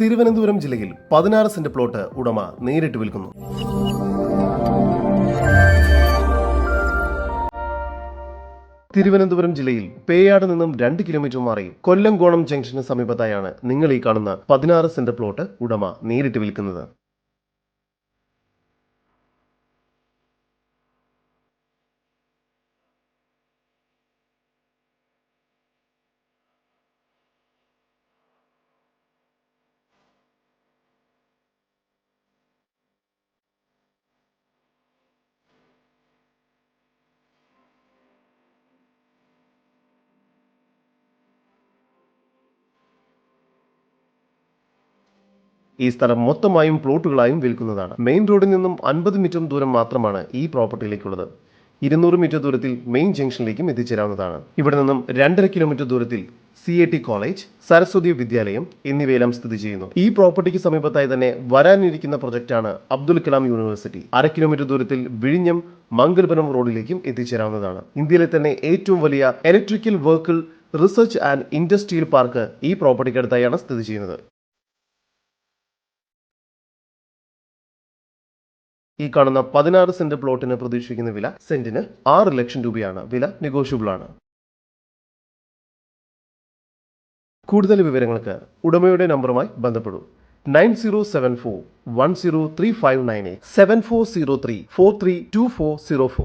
തിരുവനന്തപുരം ജില്ലയിൽ പതിനാറ് saint plot ഉടമ നേരിട്ട് വിൽക്കുന്നു. തിരുവനന്തപുരം ജില്ലയിൽ പേയാട് നിന്നും രണ്ട് കിലോമീറ്റർ മാറി കൊല്ലംകോണം ജംഗ്ഷന് സമീപത്തായാണ് നിങ്ങൾ ഈ കാണുന്ന പതിനാറ് സെന്റ് പ്ലോട്ട് ഉടമ നേരിട്ട് വിൽക്കുന്നത്. ഈ സ്ഥലം മൊത്തമായും പ്ലോട്ടുകളായും വിൽക്കുന്നതാണ്. മെയിൻ റോഡിൽ നിന്നും അൻപത് മീറ്റർ ദൂരം മാത്രമാണ് ഈ പ്രോപ്പർട്ടിയിലേക്കുള്ളത്. ഇരുന്നൂറ് മീറ്റർ ദൂരത്തിൽ മെയിൻ ജംഗ്ഷനിലേക്കും എത്തിച്ചേരാവുന്നതാണ്. ഇവിടെ നിന്നും രണ്ടര കിലോമീറ്റർ ദൂരത്തിൽ C A T college Saraswathi Vidyalayam എന്നിവയെല്ലാം സ്ഥിതി ചെയ്യുന്നു. ഈ പ്രോപ്പർട്ടിക്ക് സമീപത്തായി തന്നെ വരാനിരിക്കുന്ന പ്രൊജക്റ്റാണ് അബ്ദുൽ കലാം യൂണിവേഴ്സിറ്റി. അര കിലോമീറ്റർ ദൂരത്തിൽ വിഴിഞ്ഞം മംഗൽപുരം റോഡിലേക്കും എത്തിച്ചേരാവുന്നതാണ്. ഇന്ത്യയിലെ തന്നെ ഏറ്റവും വലിയ electrical vehicle research and industrial park ഈ പ്രോപ്പർട്ടിക്കടുത്തായാണ് സ്ഥിതി ചെയ്യുന്നത്. ഈ കാണുന്ന പതിനാറ് സെന്റ് പ്ലോട്ടിന് പ്രതീക്ഷിക്കുന്ന വില സെന്റിന് ആറ് ലക്ഷം രൂപയാണ്. വില നെഗോഷ്യബിൾ ആണ്. കൂടുതൽ വിവരങ്ങൾക്ക് ഉടമയുടെ നമ്പറുമായി ബന്ധപ്പെടൂ. Nine zero seven four one zero three five nine eight. Seven four zero three four three two four zero four.